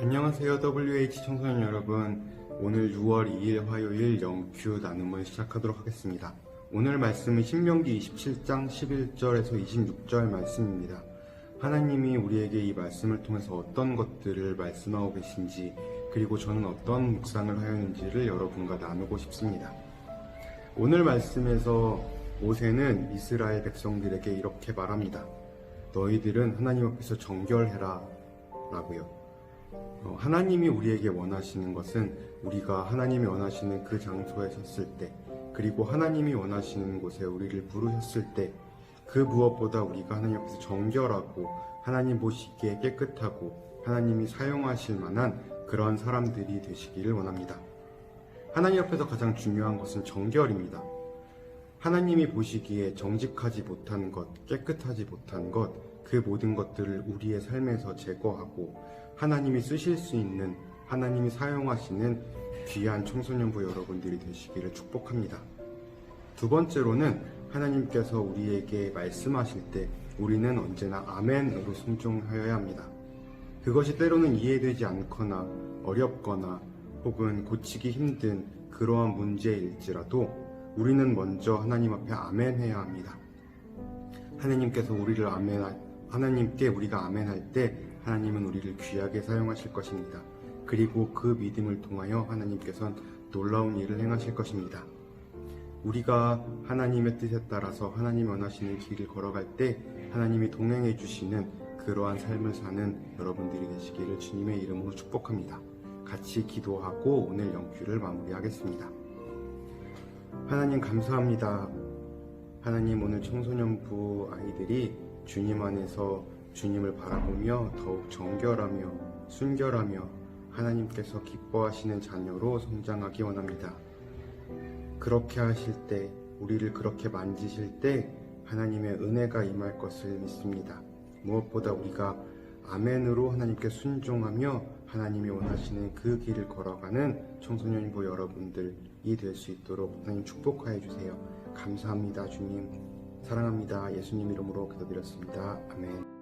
안녕하세요 WH 청소년 여러분. 오늘 6월 2일 화요일 영큐 나눔을 시작하도록 하겠습니다. 오늘 말씀은 신명기 27장 11절에서 26절 말씀입니다. 하나님이 우리에게 이 말씀을 통해서 어떤 것들을 말씀하고 계신지 그리고 저는 어떤 묵상을 하였는지를 여러분과 나누고 싶습니다. 오늘 말씀에서 모세는 이스라엘 백성들에게 이렇게 말합니다 너희들은 하나님 앞에서 정결해라 라고요. 어, 하나님이 우리에게 원하시는 것은 우리가 하나님이 원하시는 그 장소에 섰을 때, 그리고 하나님이 원하시는 곳에 우리를 부르셨을 때, 그 무엇보다 우리가 하나님 앞에서 정결하고 하나님 보시기에 깨끗하고 하나님이 사용하실 만한 그런 사람들이 되시기를 원합니다. 하나님 앞에서 가장 중요한 것은 정결입니다. 하나님이 보시기에 정직하지 못한 것, 깨끗하지 못한 것, 그 모든 것들을 우리의 삶에서 제거하고 하나님이 쓰실 수 있는 하나님이 사용하시는 귀한 청소년부 여러분들이 되시기를 축복합니다. 두 번째로는 하나님께서 우리에게 말씀하실 때 우리는 언제나 아멘으로 순종하여야 합니다. 그것이 때로는 이해되지 않거나 어렵거나 혹은 고치기 힘든 그러한 문제일지라도 우리는 먼저 하나님 앞에 아멘해야 합니다. 하나님께서 우리를 아멘 하나님께 우리가 아멘할 때 하나님은 우리를 귀하게 사용하실 것입니다. 그리고 그 믿음을 통하여 하나님께서는 놀라운 일을 행하실 것입니다. 우리가 하나님의 뜻에 따라서 하나님 원하시는 길을 걸어갈 때 하나님이 동행해 주시는 그러한 삶을 사는 여러분들이 되시기를 주님의 이름으로 축복합니다. 같이 기도하고 오늘 영큐를 마무리하겠습니다. 하나님 감사합니다. 하나님 오늘 청소년부 아이들이 주님 안에서 주님을 바라보며 더욱 정결하며 순결하며 하나님께서 기뻐하시는 자녀로 성장하기 원합니다. 그렇게 하실 때, 우리를 그렇게 만지실 때 하나님의 은혜가 임할 것을 믿습니다. 무엇보다 우리가 아멘으로 하나님께 순종하며 하나님이 원하시는 그 길을 걸어가는 청소년부 여러분들이 될 수 있도록 하나님 축복하여 주세요. 감사합니다, 주님. 사랑합니다. 예수님 이름으로 기도드렸습니다. 아멘.